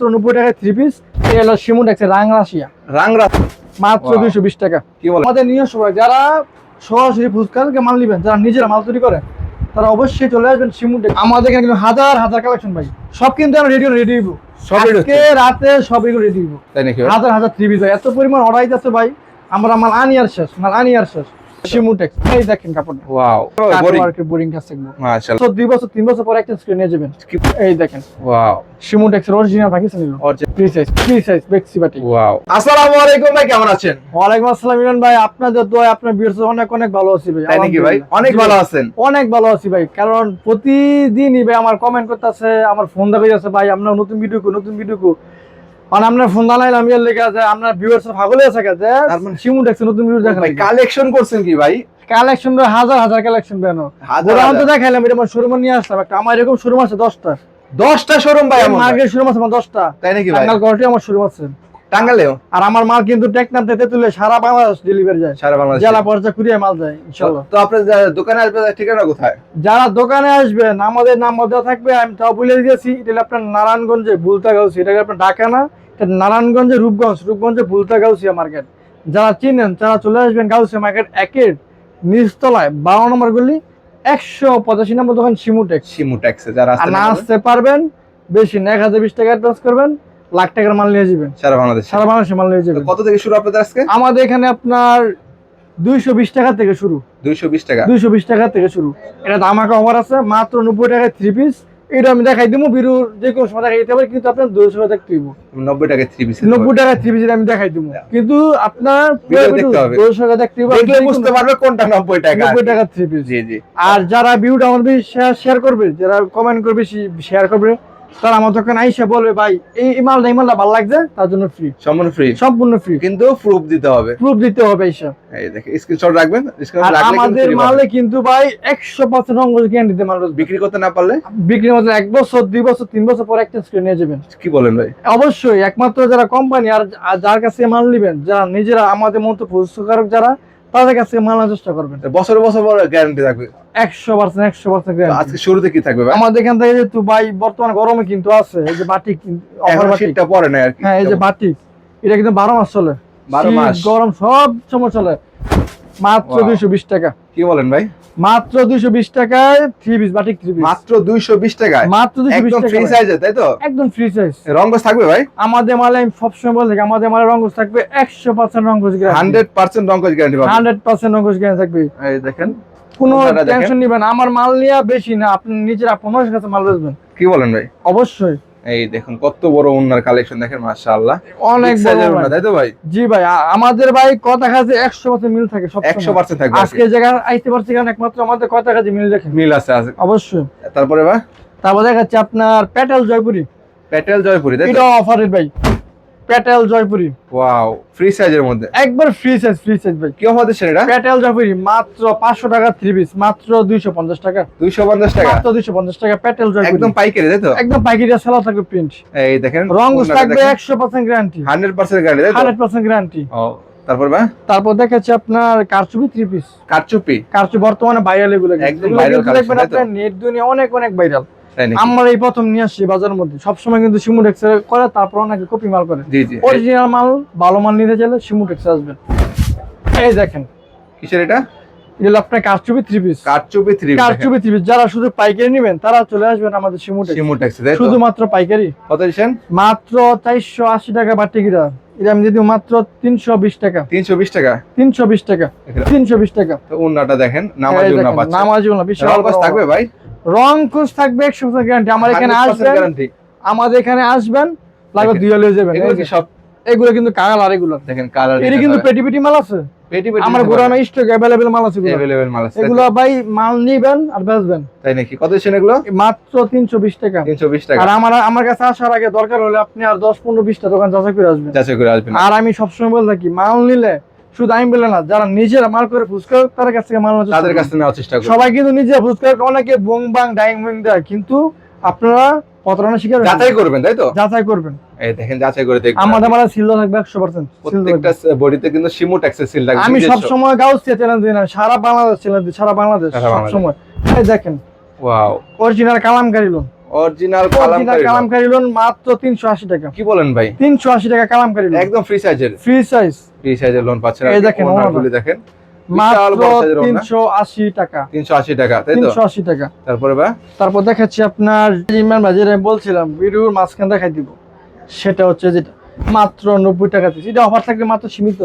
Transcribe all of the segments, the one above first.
মাত্র নব্বই টাকায় থ্রি পিস এই হলো শিমুন আছে রাংরাশিয়া রাংরা মাত্র দুইশো বিশ টাকা। কি বলে? আমাদের নিজস্ব যারা সরাসরি ফুচকাকে মাল নিবেন যারা নিজেরা মাল তৈরি করেন তারা অবশ্যই চলে আসবেন শিমুন। আমাদের এখানে কিন্তু হাজার হাজার কালেকশন ভাই। সব কিন্তু আমরা রেডি রেডি দিব। সব আজকে রাতে সব এগুলো রেডি দিব। তাই নাকি হাজার হাজার থ্রি পিস এত পরিমাণ অর্ডার আছে ভাই আমরা মাল আনি আর শেষ মাল আনি আর শেষ। শিমুটেক্স এই দেখেন কাপড়টা। ওয়াও বোরিং বোরিং কাজ থাকবে মাশাআল্লাহ বছর দুই বছর তিন বছর পরে একটা স্ক্রিন নিয়ে যাবেন। এই দেখেন। Wow শিমুটেক্সের original Pakistani Original। Free size free size বেক্সি বাটি ওয়াও আসসালামু আলাইকুম ভাই কেমন আছেন? ওয়ালাইকুম আসসালাম ইমরান ভাই আপনাদের দোয়া আপনার ভিউয়ার্স অনেক অনেক ভালো আছি ভাই। তাই নাকি ভাই? অনেক ভালো আছেন। অনেক ভালো আছি ভাই কারণ প্রতিদিনই ভাই আমার কমেন্ট করতেছে আমার ফোন দেখা যাচ্ছে ভাই আপনার নতুন ভিডিও নতুন ভিডিও কো মানে আপনার ফোন লেগে আছে আপনার ভিউয়ার্স ফাগলে আছে কাছে তার মানে- শিমুটেক্স নতুন ভিউ দেখেন ভাই কালেকশন করছেন কি ভাই? কালেকশন হাজার হাজার কালেকশন বেনো হাজার তো। দেখাইলাম এটা আমার শোরুমে নিয়ে আসলাম একটা আমার এরকম শোরুম আছে দশটা। দশটা শোরুম ভাই আমার? মার্কেট শোরুম আছে আমার দশটা। তাই নাকি ভাই? টাঙ্গাল গড়টি আমার শোরুম আছে। টাঙ্গালেও আর আমার মাল কিন্তু টেকনাম থেকে তুলে সারা বাংলাদেশ ডেলিভারি যায়। সারা বাংলাদেশ জেলা পর্যায়ে কুরিয়ার মাল যায় ইনশাল্লাহ তো আপনার যে দোকানে আসবে ঠিকানা কোথায়? যারা দোকানে আসবেন আমাদের নাম্বার দেওয়া থাকবে আমি তাও বলে দিয়েছি এটা আপনার নারায়ণগঞ্জে বুলতাগাউসি এটা আপনার ঢাকা না এটা নারায়ণগঞ্জে রূপগঞ্জ রূপগঞ্জে বুলতাগাউসিয়া মার্কেট। যারা চিনেন তারা চলে আসবেন গাউসিয়া মার্কেট একের নিচতলায় বারো নম্বর গলি একশো পঁচাশি নম্বর দোকান শিমুটেক শিমু ট্যাক্সে যারা না আসতে পারবেন বেশি না এক হাজার বিশ টাকা অ্যাডভান্স করবেন। লাখ টাকার মাল নিয়ে যাবেন। সারা বাংলাদেশ। সারা বাংলাদেশে মাল নিয়ে যাবেন। কত থেকে শুরু আপনাদের আজকে? আমাদের এখানে আপনার দুইশো বিশ টাকা থেকে শুরু। দুইশো বিশ টাকা। দুইশো বিশ টাকা থেকে শুরু। এটা অফার আছে মাত্র নব্বই টাকায় থ্রি পিস এটা আমি দেখাই দিব বিরুর যে কোনো সময় দেখাই দিতে পারি কিন্তু আপনার দুশো টাকা দিব নব্বই টাকা থ্রি পিস নব্বই টাকা থ্রি পিস আমি দেখাই দিব কিন্তু আপনার দুশো টাকা দেখতে বুঝতে পারবে কোনটা নব্বই টাকা। নব্বই টাকা থ্রি পিস জি জি। আর যারা ভিউটা আমার বেশি শেয়ার করবে যারা কমেন্ট করবে শেয়ার করবে তারা আমার দোকানে আইসা বলবে ভাই এই মালটা এই মালটা ভালো লাগছে তার জন্য ফ্রি সম্পূর্ণ ফ্রি সম্পূর্ণ ফ্রি কিন্তু প্রুফ দিতে হবে। প্রুফ দিতে হবে এইসব এই স্ক্রিনশট রাখবেন স্ক্রিনশট রাখলে আমাদের মালে কিন্তু ভাই একশো পার্সেন্ট রঙ গ্যারান্টিতে মাল রয়েছে। বিক্রি করতে না পারলে? বিক্রির মধ্যে এক বছর দুই বছর তিন বছর পর একটা স্ক্রিন নিয়ে যাবেন। কি বলেন ভাই? অবশ্যই একমাত্র যারা কোম্পানি আর যার কাছে মাল নেবেন যারা নিজেরা আমাদের মতো পুস্তকারক যারা তাদের কাছে থেকে নেওয়ার চেষ্টা করবেন। বছর বছর পরে গ্যারান্টি থাকবে। একশো পার্সেন্ট একশো পার্সেন্ট পার্সেন্ট আজকে শুরুতে কি থাকবে আমাদের এখান থেকে যেহেতু ভাই বর্তমানে গরমে কিন্তু আছে এই যে বাটি শীতটা পরে না আর হ্যাঁ এই যে বাটি এটা কিন্তু বারো মাস চলে। বারো মাস। গরম সব সময় চলে। মাত্র Wow. দুইশো বিশ টাকা। কি বলেন ভাই? মাত্র দুইশো বিশ টাকায় three piece batik three piece মাত্র দুইশো বিশ টাকায়? মাত্র দুইশো বিশ একদম টাকা ফ্রি সাইজে তাই তো? একদম ফ্রি সাইজ থাকবে ভাই? আমাদের মালে আমি সবসময় বলে থাকি আমাদের মালে রঙ্গস থাকবে একশো পার্সেন্ট রঙ্গস হান্ড্রেড পার্সেন্ট রঙ্গস গ্যারান্টি পাবেন। হান্ড্রেড পার্সেন্ট রঙ্গস গ্যারান্টি থাকবে। এই দেখেন কোনো টেনশন নিবেন না। আমার মাল নিয়ে বেশি না আপনি নিজের আপনার কাছে মাল বেচবেন। কি বলেন ভাই? অবশ্যই। এই দেখুন কত বড় কালেকশন দেখেন মাশাআল্লাহ। অনেক বড় তাই তো ভাই? জি ভাই আমাদের ভাই কথা কাজে একশো পার্সেন্ট মিল থাকে সব 100% থাকে আজকে। জায়গা আইতে পারছি কারণ একমাত্র আমাদের কথা কাজে মিল দেখেন। মিল আছে আছে। অবশ্যই। তারপরে ভাই? তারপর দেখাচ্ছি আপনার প্যাটেল জয়পুরি প্যাটেল জয়পুরি তাই এটা অফারের ভাই। প্যাটেল জয়পুরি ওয়াও ফ্রি সাইজের মধ্যে। একবার ফ্রি সাইজ ফ্রি সাইজ ভাই। কি অফার দিচ্ছেন এটা প্যাটেল জয়পুরি মাত্র পাঁচশো টাকা থ্রি পিস মাত্র দুইশো পঞ্চাশ টাকা। দুইশো পঞ্চাশ টাকা? মাত্র দুইশো পঞ্চাশ টাকা প্যাটেল জয়পুরি একদম পাইকারি তাই তো? একদম পাইকারি সেলা থাকবে প্রিন্ট এই দেখেন রং থাকবে একশো percent guarantee hundred percent guarantee তাই তো? হান্ড্রেড পার্সেন্ট গ্যারান্টি ও তারপর ভাই তারপর দেখাচ্ছে আপনার কারচুপি থ্রি পিস কারচুপি। কারচুপি বর্তমানে ভাইরাল এগুলো একদম collection, দেখবেন আপনার নেট দুনিয়া অনেক অনেক ভাইরাল আমরা এই প্রথম নিয়ে আসছি বাজারের মধ্যে। সবসময় কিন্তু সিমুটেক্স করে তারপর নাকি কপি মাল করে। অরিজিনাল মাল ভালো মাল নিতে চাইলে সিমুটেক্স আসবেন। এই দেখেন। কিসের এটা? এগুলো আপনার কারচুপি থ্রি পিস কারচুপি থ্রি কারচুপি থ্রি পিস যারা শুধু পাইকারি নেবেন তারা চলে আসবেন আমাদের সিমু শুধুমাত্র পাইকারি। কত দিচ্ছেন? মাত্র চারশো আশি টাকা বাটি কিরা। এটা আমি দিদি মাত্র তিনশো বিশ টাকা। তিনশো বিশ টাকা? তিনশো বিশ টাকা। এখানে। তিনশো বিশ টাকা। তো উন্নাটা দেখেন নামাজ পাচ্ছে। নামাজি বিশাল থাকবে ভাই? রং কোচ থাকবে একশো পার্সেন্ট গ্যারান্টি আমার এখানে 100% আসবেন গ্যারান্টি আমাদের এখানে আসবেন লাগবে দেখেন, দুই হলে যাবেন এগুলো এই কি যে, সব এগুলো কিন্তু কাগাল আর এগুলো দেখেন কালার এটা কিন্তু পেটি পেটি মাল আছে পেটি পেটি আমার গোড়ানো স্টক অ্যাভেলেবেল মাল আছে এগুলো। अवेलेबल মাল আছে তাই তো? এগুলো ভাই মাল নিবেন আর বেচবেন তাই নাকি কত দিচ্ছেন এগুলো মাত্র তিনশো বিশ টাকা 320 টাকা আর আমার আমার কাছে আসার আগে দরকার হলে আপনি আর দশ পনেরো বিশটা দোকান যাচাই করে আসবেন যাচাই করে আসবেন আর আমি সবসময় বলে থাকি মাল নিলে শুধু আমি বলে না যারা নিজেরা মাল করে ফুচকা তাদের কাছ থেকে মাল তাদের। কাছে নেওয়ার চেষ্টা করুন সবাই কিন্তু নিজে ফুচকা অনেকে বং বাং ডাইং বাং দেয় কিন্তু আপনারা প্রতারণা শিকার যাচাই করবেন তাই তো? যাচাই করবেন। এই দেখেন যাচাই করে দেখবেন। আমাদের মালা সিল থাকবে একশো পার্সেন্ট প্রত্যেকটা বডিতে কিন্তু সিমু ট্যাক্সের সিল লাগবে আমি। সব সময় গাউসিয়া চ্যালেঞ্জ দিই না সারা বাংলাদেশ চ্যালেঞ্জ দিই সারা বাংলাদেশ সব সময় এই দেখেন wow original Kalamkari lawn original Kalamkari lawn. Kalamkari lawn মাত্র তিনশো আশি টাকা। কি বলেন ভাই? তিনশো আশি টাকা কালামকারী লোন একদম ফ্রি সাইজের ফ্রি সাইজ ফ্রি সাইজের লোন পাচ্ছেন এই দেখেন, দেখেন। মাত্র বড় সাইজের ওড়না তিনশো আশি টাকা। তিনশো আশি টাকা তাই তো? তিনশো আশি টাকা। তারপরে বা? তারপর দেখাচ্ছি আপনার ইমরান ভাই যেটা বলছিলাম ভিডিওর মাঝখান দেখাই দিব। সেটা হচ্ছে যেটা মাত্র নব্বই টাকা দিচ্ছি। এটা অফার থাকবে মাত্র সীমিত।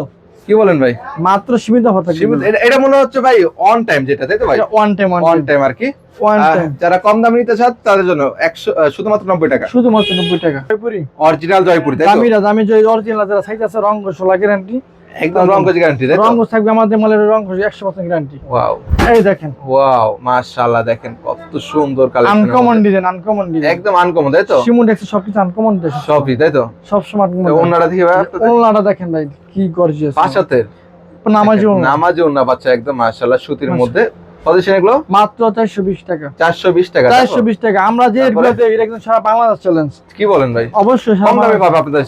কি বলেন ভাই? মাত্র সীমিত হতে এটা- এটা মনে হচ্ছে ভাই অন টাইম যেটা তাই তো ভাই? On time on one time আর কি? ওয়ান টাইম যারা কম দাম নিতে চান তাদের জন্য একশো শুধুমাত্র নব্বই টাকা। শুধুমাত্র নব্বই টাকা। জয়পুরি? অরিজিনাল জয়পুরি তাই তো? দামিরা দামি জয় অরিজিনাল যারা সাইজ আছে রং সোলা গ্যারান্টি একদম রঙ্গজ গ্যারান্টি তাই তো? রং থাকবে আমাদের মালের রং একশো পার্সেন্ট গ্যারান্টি ওয়াও এই দেখেন। ওয়াও মাশাআল্লাহ দেখেন কত সুন্দর collection uncommon design uncommon design একদম আনকমন তাই তো? সিমুন দেখছি সবকিছু আনকমন সবই তাই তো? সব সময় ওনারা থেকে ভাই ওনাটা দেখেন ভাই কি গর্জিয়াস পাঁচাতের নামাজি ওনা নামাজি ওনা বাচ্চা একদম মাশাআল্লাহ সুতির মধ্যে। সেন এগুলো? মাত্র চারশো বিশ টাকা। চারশো বিশ টাকা তাই তো? চারশো বিশ টাকা। আমরা যে এটা একদম সারা বাংলাদেশ চ্যালেঞ্জ কি বলেন ভাই? অবশ্যই কম দামে পাবে আপনাদের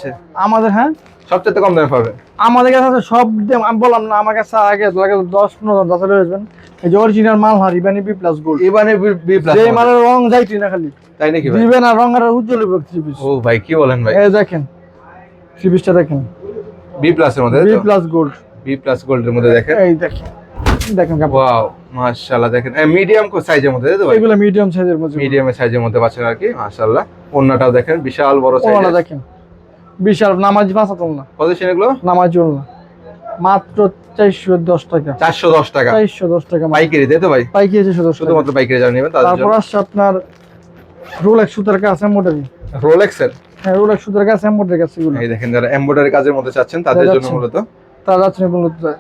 আমাদের হ্যাঁ? সবচেয়ে কম দামে পাবে। আমাদের কাছে আছে সব আমি বললাম না আমার কাছে আগে লাগে দশ পনেরো দশ হাজার আসবেন এই যে অরিজিনাল মাল হারি বানি বি প্লাস গোল্ড এবারে বি প্লাস যে মালের রং যাইতি না খালি। তাই নাকি ভাই? দিবে না রং আর উজ্জ্বল ও ভাই কি বলেন ভাই? এই দেখেন থ্রি পিসটা দেখেন বি প্লাসের মধ্যে B plus gold B plus গোল্ডের মধ্যে দেখেন। এই দেখেন দেখেন ওয়াও মাশাআল্লাহ দেখেন। মিডিয়াম কো সাইজের মধ্যে তাই তো ভাই? এগুলো মিডিয়াম সাইজের মধ্যে। মিডিয়াম সাইজের মধ্যে পাচ্ছেন আর কি মাশাআল্লাহ। ওন্নাটাও দেখেন বিশাল বড় সাইজ দেখেন। বিশাল নামাজি বাঁচাতাম না। কত এগুলো? নামাজি ওলা মাত্র চারশো দশ টাকা। চারশো দশ টাকা। চারশো দশ টাকা। পাইকারি তাই তো ভাই? পাইকি আছে শুধু শুধুমাত্র পাইকারি যারা নেবেন তারপর আসছে আপনার রোলেক্স সুতার কাছে এম্বোটারি রোলেক্সের হ্যাঁ রোলেক্স সুতার কাছে এম্বোটারি কাছে এগুলো। এই দেখেন যারা এমব্রয়ডারি কাজের মধ্যে চাচ্ছেন তাদের জন্য মূলত। তার যাচ্ছে না বলতে চাই।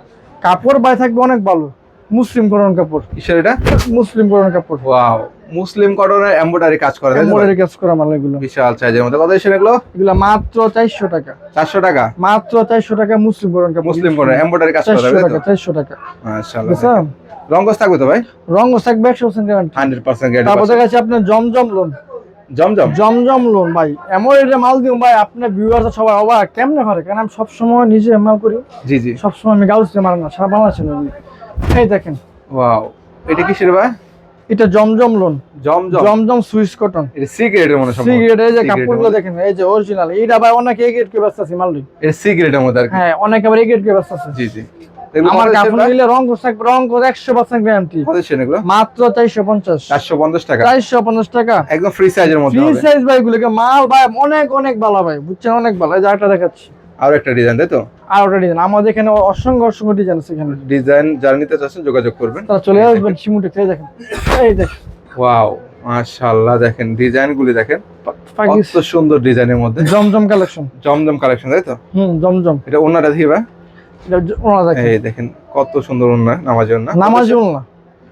কাপড় বাই থাকবে অনেক ভালো। মুসলিম করণ কাপড়। কিসের এটা? মুসলিম করণ কাপড়। ওয়াও। মুসলিম কটনের এমব্রয়ডারি কাজ করে? এম্বোটারি কাজ করা মাল এগুলো বিশাল সাইজের মধ্যে। কত সেন এগুলো? এগুলো মাত্র চারশো টাকা। চারশো টাকা? মাত্র চারশো টাকা মুসলিম কাপড়। মুসলিম কটন এমব্রয়ডারি কাজ করে চারশো তাই টাকা তো চারশো টাকা। মাশাআল্লাহ। রঙ্গস থাকবে তো ভাই? রঙ থাকবে? একশো পার্সেন্ট গ্যারান্টি হান্ড্রেড পার্সেন্ট তারপর দেখা যাচ্ছে আপনার জমজম লোন জমজম? জমজম লোন ভাই। এমন এটা মাল দিও ভাই। আপনার ভিউয়ার্স সবাই অবাক। কেমনে পারে কারণ আমি সবসময় নিজে মাল করি। জি জি। সবসময় আমি গাউস মারি না সারা বাংলাদেশে। এই দেখেন। ওয়াও এটা কিসের ভাই? এটা Zamzam lawn Zamzam. Zamzam Swiss cotton এটা সিগারেটের মনে সম্ভবত। সিগারেট এই যে কাপড়গুলো দেখেন এই যে অরিজিনাল এইটা ভাই অনেক কে এটা মধ্যে আর কি। হ্যাঁ অনেক আবার এই গেট কে ব্যস্ত আছে। জি জি। আমার কাপড় নিলে রং থাকবে রং গ্যারান্টি মাত্র টাকা। চারশো পঞ্চাশ টাকা। একদম ফ্রি সাইজের মধ্যে ফ্রি সাইজ মাল ভাই অনেক অনেক ভালো ভাই। বুঝছেন? অনেক ভালো এই যে আরেকটা দেখাচ্ছি। আর একটা ডিজাইন তাই তো? আর একটা ডিজাইন আমাদের এখানে অসংখ্য অসংখ্য ডিজাইন আছে এখানে। ডিজাইন যারা নিতে চাচ্ছেন যোগাযোগ করবেন। তারা চলে আসবেন শিমুটে। এই দেখেন এই দেখেন। ওয়াও মাশাআল্লাহ দেখেন ডিজাইন গুলি দেখেন কত সুন্দর ডিজাইনের মধ্যে। জমজম কালেকশন জমজম কালেকশন তাই তো? হুম জমজম। এটা ওনারা ওনাটা দিবা এটা জ- ওনা দেখেন। এই দেখেন কত সুন্দর ওনা নামাজ ওনা। নামাজিও না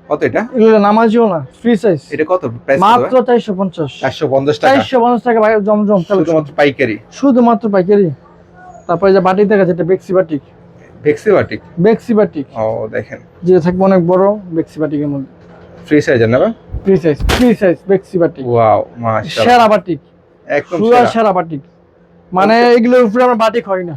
কত এটা? এগুলো নামাজিও না ফ্রি সাইজ এটা কত? প্রাইস মাত্র চারশো পঞ্চাশ। চারশো পঞ্চাশ টাকা। চারশো পঞ্চাশ টাকা ভাই জমজম শুধুমাত্র পাইকারি। শুধুমাত্র পাইকারি। তারপরে যে বাটি দেখা যেটা বেক্সি বাটিক। ভেক্সি বাটিক? বেক্সি বাটিক। ও দেখেন। যে থাকবে অনেক বড় বেক্সি বাটিকের মধ্যে। ফ্রি সাইজের নেবা ফ্রি সাইজ ফ্রি সাইজ বেক্সি বাটিক। ওয়াও মাশাআল্লাহ। সেরা বাটিক। একদম সেরা। সেরা বাটিক। মানে এগুলোর উপরে আমার বাটিক হয় না।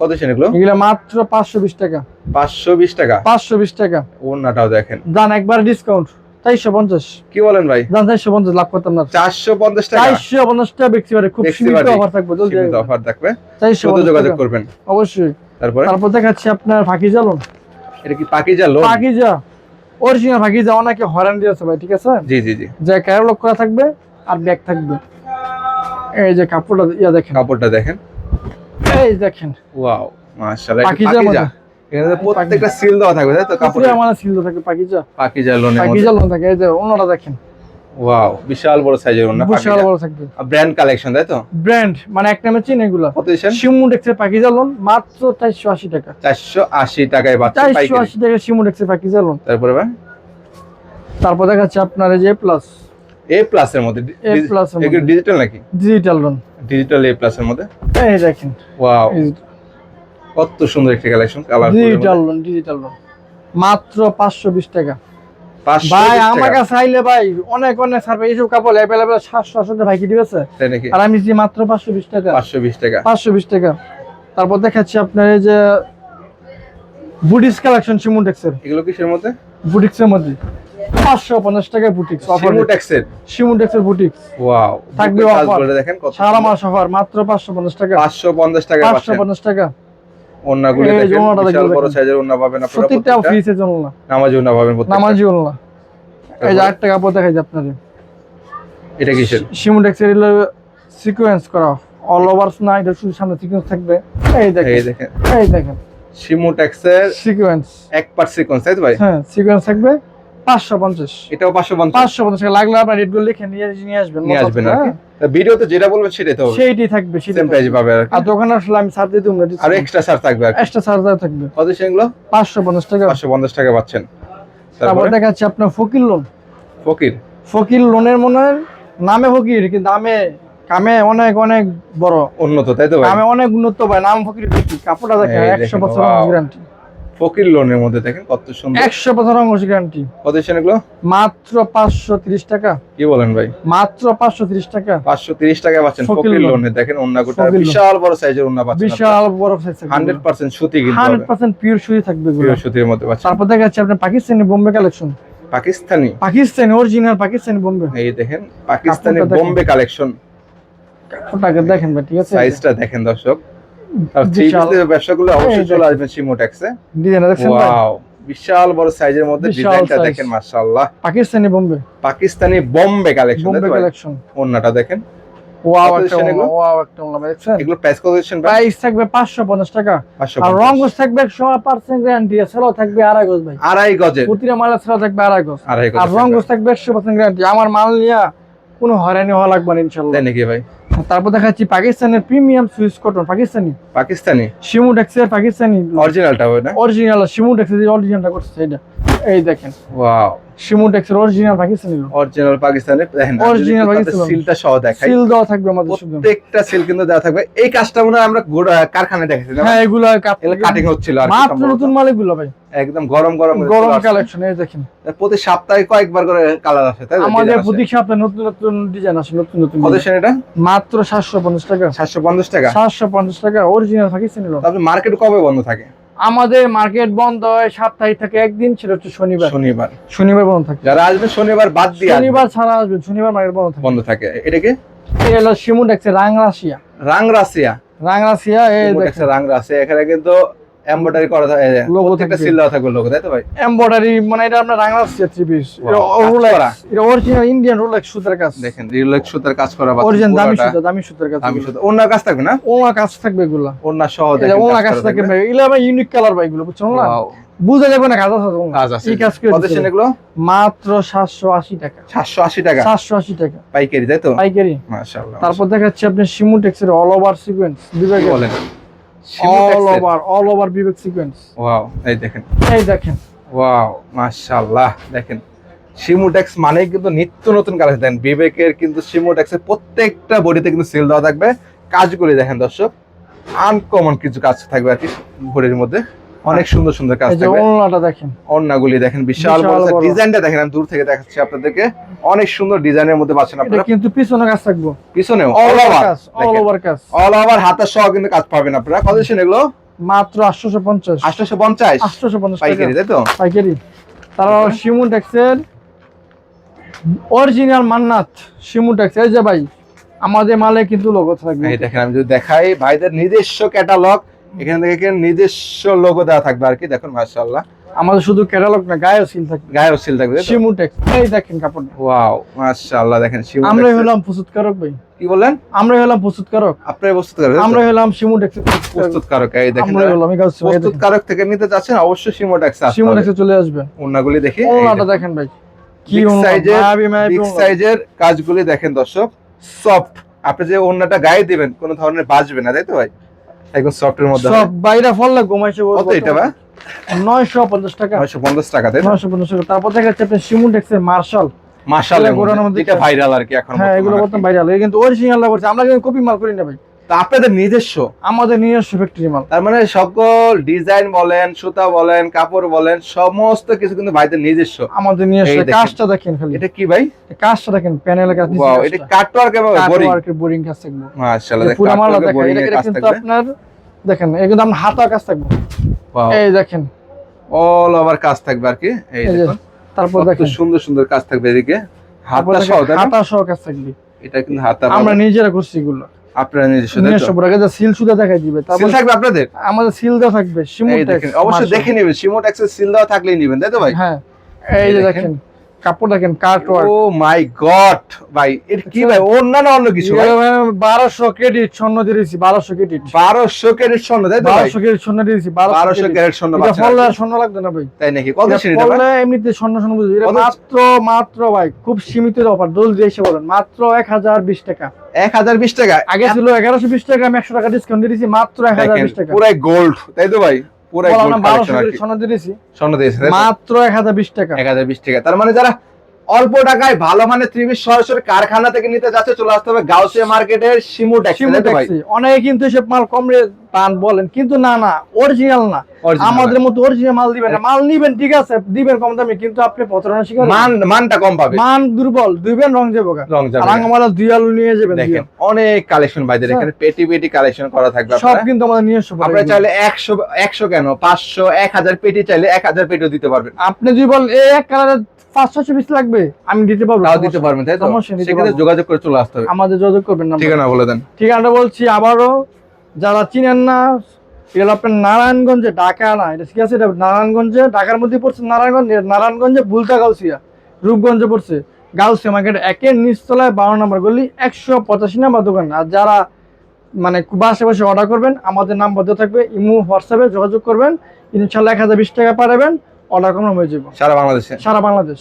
কত সেন এগুলো? এগুলো মাত্র পাঁচশো বিশ টাকা। পাঁচশো বিশ টাকা? পাঁচশো বিশ টাকা। ওনাটাও দেখেন। দান একবার ডিসকাউন্ট চারশো পঞ্চাশ। কি বলেন ভাই? দান চারশো পঞ্চাশ লাভ করতাম না। চারশো পঞ্চাশ চারশো পঞ্চাশ টাকা বেক্সি বাটিক খুব সীমিত অফার থাকবে সীমিত অফার থাকবে। চারশো যোগাযোগ করবেন? অবশ্যই। তারপরে? তারপর দেখাচ্ছি আপনার ফাঁকি জ্বালন এটা কি পাকিজা লোন ফাঁকিজা। অরিজিনাল ফাঁকিজা অনেকে হরান দিয়েছে ভাই ঠিক আছে? জি জি জি। যে ক্যারলক করা থাকবে আর ব্যাগ থাকবে। এই যে কাপড়টা ইয়া দেখেন। কাপড়টা দেখেন। এই দেখেন। ওয়াও মাশাআল্লাহ পাকিজা পাকিজা এখানে প্রত্যেকটা সিল দেওয়া থাকবে তাই তো? কাপড়ে কাপড়ে আমার ছিল থাকে পাকিজা পাকিজা পাকিজা লোন থাকে এই যে অন্যটা দেখেন। ওয়াও বিশাল বড় সাইজের ওনা বিশাল বড় থাকবে ব্র্যান্ড কালেকশন তাই তো? ব্র্যান্ড মানে এক নামে চিন এগুলা। কত দিয়েছেন শিমু পাকিজা লোন মাত্র চারশো আশি টাকা। চারশো আশি টাকায় পাচ্ছেন চারশো পাইকারি আশি টাকা শিমু ডেক্সের পাকিজা লোন। তারপরে ভাই? তারপর দেখাচ্ছে আপনার এই যে প্লাস এ প্লাস এর মধ্যে। এর মধ্যে। ডিজিটাল নাকি? Digital lawn digital A plus এর মধ্যে? এই দেখেন। ওয়াও কত সুন্দর একটা collection colour digital lawn digital lawn মাত্র পাঁচশো বিশ টাকা। পাঁচশো ভাই আমার কাছে আইলে ভাই অনেক অনেক সার্ভে এইসব কাপড় অ্যাভেলেবেল সাতশো আটশো ভাই কি দিবেছে তাই নাকি? আর আমি দিচ্ছি মাত্র পাঁচশো বিশ টাকা। পাঁচশো বিশ টাকা। পাঁচশো বিশ টাকা। তারপর দেখাচ্ছি আপনার এই যে বুডিস কালেকশন সিমুন্ডেক্সের এগুলো কিসের মধ্যে? বুটিক্সের মধ্যে। পাঁচশো পঞ্চাশ টাকা বুটিক্স অফার সিমুটেক্সের শিমুটেক্সের বুটিক্স। ওয়াও থাকবে। কাজগুলো দেখেন কত সারা মাস অফার মাত্র পাঁচশো পঞ্চাশ টাকা। 550 টাকা পাঁচশো পঞ্চাশ টাকা। ওন্নাগুলো যে দেখেন বিশাল বড় সাইজের ওন্না পাবেন আপনারা প্রত্যেকটা। নামাজি ওন্না পাবেন প্রত্যেকটা। নামাজি না এই যে আরেকটা কাপড় দেখাই যে আপনাদের। এটা কিসের? শিমুটেক্সের সিকোয়েন্স করা। অল ওভার না এটা শুধু সামনে সিকোয়েন্স থাকবে। এই এই দেখেন দেখেন। এই দেখেন। সিমুটেক্সের সিকোয়েন্স এক পার সিকোয়েন্স তাই তো ভাই? হ্যাঁ সিকোয়েন্স থাকবে পাঁচশো পঞ্চাশ। এটাও 550 পাঁচশো পঞ্চাশ টাকা লাগলে আপনার রেটগুলো লিখে নিয়ে নিয়ে আসবেন নিয়ে আসবেন ভিডিওতে যেটা সেটাই তো হবে। সেইটি থাকবে সেম প্রাইস পাবে আর আর দোকানে আসলে আমি ছাড় দিয়ে দেবো আর এক্সট্রা চার্জ থাকবে আর। এক্সট্রা চার্জার থাকবে। কত সেগুলো পাঁচশো পঞ্চাশ টাকা। 550 টাকা পাচ্ছেন। তারপর দেখাচ্ছি আপনার ফকির লোন। ফকির? ফকির লোনের মনে হয় নামে ফকির কিন্তু দামে কামে অনেক অনেক বড়। উন্নত তাই তো ভাই? কামে অনেক উন্নত ভাই নাম ফকির কাপড়টা দেখেন একশো দেখেন, বছর গ্যারান্টি ফকির লোনের মধ্যে দেখেন কত সুন্দর। একশো বছর অঙ্গস গ্যারান্টি কত সেগুলো মাত্র পাঁচশো তিরিশ টাকা। কি বলেন ভাই? মাত্র পাঁচশো তিরিশ টাকা। 530 টাকা পাচ্ছেন ফকির লোনে দেখেন ওন্নাগুটা ফকির লোন। বিশাল বড় সাইজের ওন্না পাচ্ছেন বিশাল বড় সাইজ হান্ড্রেড পার্সেন্ট সুতি কিন্তু হান্ড্রেড পার্সেন্ট পিওর সুই থাকবে এগুলো। পিওর সুতির মধ্যে পাচ্ছেন। তারপর দেখাচ্ছি আপনার পাকিস্তানি বোম্বে কালেকশন পাকিস্তানি? পাকিস্তানি অরিজিনাল পাকিস্তানি বোম্বে। এই দেখেন পাকিস্তানি বোম্বে কালেকশন কাপড়টাকে দেখেন ভাই ঠিক আছে? সাইজটা দেখেন দর্শক। ব্যবসাগুলো অবশ্যই চলে আসবেন সিমোটেক্সে ডিজাইন দেখছেন ওয়াও বিশাল বড় সাইজের মধ্যে ডিজাইনটা। দেখেন মাশাআল্লাহ। পাকিস্তানি বোম্বে পাকিস্তানি বোম্বে কালেকশন বোম্বে কালেকশন ওন্নাটা দেখেন। ওয়াও একটা ওয়াও একটা দেখছেন এগুলো প্রাইস কত দিচ্ছেন ভাই? প্রাইস থাকবে পাঁচশো পঞ্চাশ টাকা। আর রং গোছ থাকবে একশো পার্সেন্ট গ্যারান্টি সেলাও থাকবে আড়াই গোছ ভাই। আড়াই গজের। প্রতিটা সেলাও থাকবে আড়াই আড়াই আর রং গোছ থাকবে একশো পার্সেন্ট গ্যারান্টি আমার মাল নিয়ে কোনো হয়রানি হওয়া লাগবে না ইনশাল্লাহ তাই নাকি ভাই? তারপর দেখাচ্ছি পাকিস্তানের premium Swiss cotton Pakistani. Pakistani? Shimu ডেক্সের পাকিস্তানি। অরিজিনালটা হবে না? অরিজিনাল শিমু ডেক্সের যে অরিজিনালটা করছে এটা। এই দেখেন। ওয়াও শিমু ডেক্সের অরিজিনাল পাকিস্তানি অরিজিনাল পাকিস্তানি দেখেন Original পাকিস্তানি। সিলটা সহ দেখাই। সিল দেওয়া থাকবে আমাদের প্রত্যেকটা সিল কিন্তু দেওয়া থাকবে। এই কাজটা মনে আমরা কারখানায় দেখেছি হ্যাঁ এগুলো কাটিং হচ্ছিল আর মাত্র নতুন মাল এগুলো ভাই। একদম গরম গরম গরম। কালেকশন এই দেখেন। প্রতি সপ্তাহে কয়েকবার করে কালার আসে তাই আমাদের প্রতি সপ্তাহে নতুন নতুন ডিজাইন আসে নতুন নতুন কত। এটা? মাত্র সাতশো পঞ্চাশ টাকা। সাতশো পঞ্চাশ টাকা? সাতশো পঞ্চাশ টাকা অরিজিনাল পাকিস্তানি তারপরে মার্কেট কবে বন্ধ থাকে? আমাদের মার্কেট বন্ধ হয় সাপ্তাহিক থেকে একদিন সেটা হচ্ছে শনিবার। শনিবার। শনিবার বন্ধ থাকে। যারা আসবে শনিবার বাদ দিয়ে শনিবার ছাড়া আসবে শনিবার মার্কেট বন্ধ থাকে। বন্ধ থাকে। এটা কি? এই হলো শিমু ডেক্সের রাংরাশিয়া। রাংরাসিয়া রাংরাশিয়া এই দেখছে রাংরাশিয়া। এখানে কিন্তু এমব্রয়ডারি করা থাকে। সিল দেওয়া থাকবে লোক তাই তো ভাই? এমব্রয়ডারি মানে এটা আপনার রাংরাশিয়া থ্রি পিস এটা অরিজিনাল ইন্ডিয়ান রোলেক্স সুতার কাজ। দেখেন রিলেক্স সুতার কাজ করা পাচ্ছেন অরিজিনাল দামি। সুতা দামি সুতার কাজ। দামি সুতা। ওনার কাজ থাকবে না? ওনা কাজ থাকবে এগুলা। ওনার সহ দেখেন ওনা কাজ থাকবে থাকবে। ভাই। এগুলো ভাই ইউনিক কালার ভাই এগুলো বুঝছ না? বুঝা যাবে না কাজ আছে। কাজ আছে। কাজ করে। এগুলো মাত্র সাতশো আশি টাকা। সাতশো আশি টাকা? সাতশো আশি টাকা। পাইকারি তাই তো? পাইকারি। মাশাআল্লাহ তারপর দেখাচ্ছি আপনি শিমু টেক্সের অল ওভার সিকোয়েন্স বলেন? All over all over Vivek sequence wow এই দেখেন। এই দেখেন। ওয়াও মাশাআল্লাহ দেখেন। সিমুটেক্স মানে কিন্তু নিত্য নতুন কাজ দেন বিবেকের কিন্তু সিমুটেক্সের প্রত্যেকটা বডিতে কিন্তু সেল দেওয়া থাকবে। কাজগুলি দেখেন দর্শক আনকমন কিছু কাজ থাকবে আর কি বডির মধ্যে। অনেক সুন্দর সুন্দর কাজ থাকবে। ওলনাটা দেখেন। অন্যগুলি দেখেন বিশাল বড়। ডিজাইনটা দেখেন আমি দূর থেকে দেখাচ্ছি আপনাদেরকে। অনেক সুন্দর ডিজাইনের মধ্যে পাচ্ছেন আপনারা। কিন্তু পিছনে কাজ থাকব। পিছনেও? অল ওভার অল ওভার কাজ অল ওভার হাতের সহ কিন্তু কাজ পাবেন আপনারা। কত এগুলো? মাত্র আটশোশো পঞ্চাশ। আটশোশো পঞ্চাশ? আটশোশো পঞ্চাশ টাকা। পাইকারি তাই তো? পাইকারি। তারপর শিমু টেক্সের অরিজিনাল মান্নাত শিমু টেক্স এই যে ভাই আমাদের মালে কিন্তু লোগো থাকবে। এই দেখেন আমি যদি দেখাই ভাইদের নিজস্ব ক্যাটালগ এখানে থেকে নিজস্ব লোগো দেওয়া থাকবে আর কি? দেখুন মাশাআল্লাহ। আমাদের শুধু ক্যাটালগ না গায়েও সিল থাকবে। গায়েও সিল থাকবে তাই তো? শিমু টেক্স এই দেখেন কাপড়টা ওয়াও মাশাআল্লাহ দেখেন শিমু আমরাই টেক্সের- হলাম প্রস্তুতকারক ভাই। কি বললেন? আমরাই হলাম প্রস্তুতকারক। আপনারা প্রস্তুত করেন আমরা হলাম শিমু টেক্সের প্রস্তুতকারক। এই দেখেন আমরাই হলাম প্রস্তুতকারক থেকে নিতে চাচ্ছেন অবশ্যই শিমু ট্যাক্স আসতে শিমু হবে। টেক্সে চলে আসবেন। ওন্নাগুলি দেখি ওনাটা দেখেন। ভাই। কি মায়াবী বিগ সাইজের কাজগুলি দেখেন দর্শক সফট আপনি যে ওন্নাটা গায়ে দিবেন কোনো ধরনের বাজবে না তাই তো ভাই? একদম সফটের মধ্যে সব বাইরে ফললে ঘুমাইছে কত এটা ভাই নয়শো পঞ্চাশ টাকা। নয়শো পঞ্চাশ টাকা তাই তো? নয়শো পঞ্চাশ টাকা। তারপর দেখা যাচ্ছে আপনি শিমু টেক্সের মার্শাল। মার্শাল এটা ভাইরাল আর কি এখন হ্যাঁ এগুলো বর্তমানে। আলো কিন্তু অরিজিনাল করছে। আমরা কিন্তু কপি মাল করি না ভাই। তা আপনাদের নিজস্ব? আমাদের নিজস্ব ফ্যাক্টরি মাল। তার মানে সকল ডিজাইন বলেন সুতা বলেন কাপড় বলেন সমস্ত কিছু কিন্তু ভাইদের নিজস্ব। আমাদের নিজস্ব। এই কাজটা দেখেন খালি। এটা কি ভাই? কাজটা দেখেন প্যানেলের কাজ ওয়াও এটা কাটওয়ার্ক এবং বোরিং ওয়ার্কের বোরিং কাজ থাকবে। মাশাআল্লাহ পুরা মালটা দেখেন এটা কিন্তু আপনার দেখেন এটা কিন্তু আপনার হাতা কাজ থাকবে। ওয়াও এই দেখেন। অল ওভার কাজ থাকবে আর কি। এই এই দেখুন। তারপর দেখেন। সুন্দর সুন্দর কাজ থাকবে এদিকে। দেখেন, সহ হাতা সহ কাজ থাকবে। এটা কিন্তু হাতটা আমরা নিজেরা করছি এগুলো। আপনারা নিজস্ব তাই তো? নিজস্ব সিল সুদা দেখাই দিবে তারপর সিল থাকবে আপনাদের? আমাদের সিল দেওয়া থাকবে এই দেখেন অবশ্যই দেখে নেবেন সিমোট অ্যাক্সেস সিল দেওয়া থাকলেই নেবেন তাই তো ভাই? হ্যাঁ এই যে দেখেন। কাপড় দেখেন কাট ওয়ার্ক ও মাই গড ভাই এটা কি ভাই অন্য না অন্য কিছু ভাই? বারোশো ক্রেডিট স্বর্ণ দিয়েছি ক্রেডিট স্বর্ণ তাই তো ভাই? বারোশো ক্রেডিট স্বর্ণ দিয়েছি বারোশো বারোশো ক্যারেট স্বর্ণ এটা ফললে স্বর্ণ লাগবে না ভাই। তাই নাকি? কত এটা ফললে এমনিতে স্বর্ণ স্বর্ণ বুঝি। মাত্র মাত্র ভাই খুব সীমিত অফার জলদি এসে বলেন মাত্র এক হাজার বিশ টাকা। এক হাজার বিশ টাকা। আগে ছিল এগারোশো বিশ টাকা আমি একশো টাকা ডিসকাউন্ট দিয়েছি মাত্র এক হাজার বিশ টাকা। পুরাই গোল্ড তাই তো ভাই? পুরাই গোল্ড স্বর্ণ দিয়েছে। মাত্র এক হাজার বিশ টাকা। এক হাজার বিশ টাকা। তার মানে যারা অল্প টাকায় ভালো মানে ত্রিশ সরাসরি কারখানা থেকে নিতে যাচ্ছে চলে আসতে হবে গাউসিয়া মার্কেটের শিমু ট্যাক্সি। অনেকে কিন্তু এসব মাল কম পান বলেন কিন্তু না না অরিজিনাল না। আমাদের মতো অরিজিনাল মাল দিবেন না। মাল নিবেন ঠিক আছে দিবেন কম দামে কিন্তু আপনি প্রতারণা শিকার মান মানটা কম পাবে। মান দুর্বল দিবেন রং যাব রং যাবে আর রাঙামালা দুই আলু নিয়ে যাবেন দেখেন অনেক কালেকশন ভাইদের স্যার। এখানে পেটি পেটি কালেকশন করা থাকবে সব কিন্তু আমাদের নিজস্ব product। চাইলে একশো একশো কেন? পাঁচশো এক হাজার পেটি চাইলে এক হাজার পেটিও দিতে পারবেন। আপনি যদি বলেন এই এক কালারের পিস লাগবে আমি দিতে পারব তাও দিতে পারবেন তাই তো? সেক্ষেত্রে যোগাযোগ করে চলে আসতে হবে। আমাদের যোগাযোগ করবেন না ঠিকানা বলে দেন। ঠিকানাটা বলছি আবারও যারা চিনেন না এটা আপনার নারায়ণগঞ্জে ঢাকা না এটা ঠিক আছে এটা নারায়ণগঞ্জে ঢাকার মধ্যে পড়ছে নারায়ণগঞ্জ নারায়ণগঞ্জে বুলতা গাউসিয়া রূপগঞ্জে পড়ছে। গাউসিয়া মার্কেট একের নিচতলায় বারো নম্বর গলি একশো পঁচাশি নাম্বার দোকান। আর যারা মানে বাসে আশেপাশে অর্ডার করবেন আমাদের নাম্বার দেওয়া থাকবে ইমো হোয়াটসঅ্যাপে যোগাযোগ করবেন। ইনশাল্লাহ এক হাজার বিশ টাকা পাঠাবেন। অর্ডার কনফার্ম হয়ে যাবে। সারা বাংলাদেশে? সারা বাংলাদেশ।